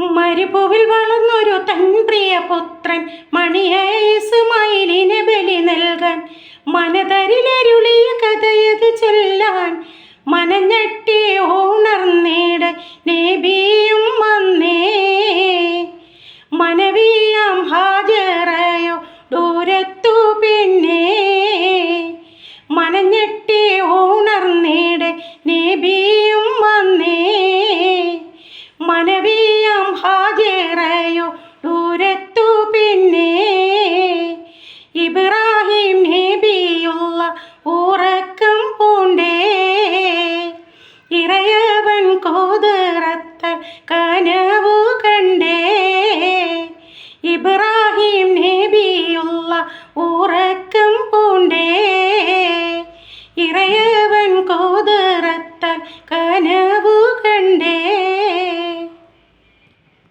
മരുഭൂവിൽ വളർന്നൊരു തൻ പ്രിയ പുത്രൻ മണിയേസുമയിലിന് ബലി നൽകാൻ മനതരിലരുളിയ കഥയത് ചൊല്ലാൻ മനഞ്ഞട്ടി ഉണർന്നീട് നേബിയും വന്നേ. മനവിയാം ഹാജറയോ ദൂരത്തു പിന്നെ. മനഞ്ഞട്ടി ഉണർന്നീട് നേബിയും വന്നേ. കത്ത കനവു കണ്ടേ. ഇബ്രാഹിം നബിയുള്ള ഉറക്കം പൂണ്ടേ. ഇറയവൻ കോതറത്താൽ കനവു കണ്ടേ.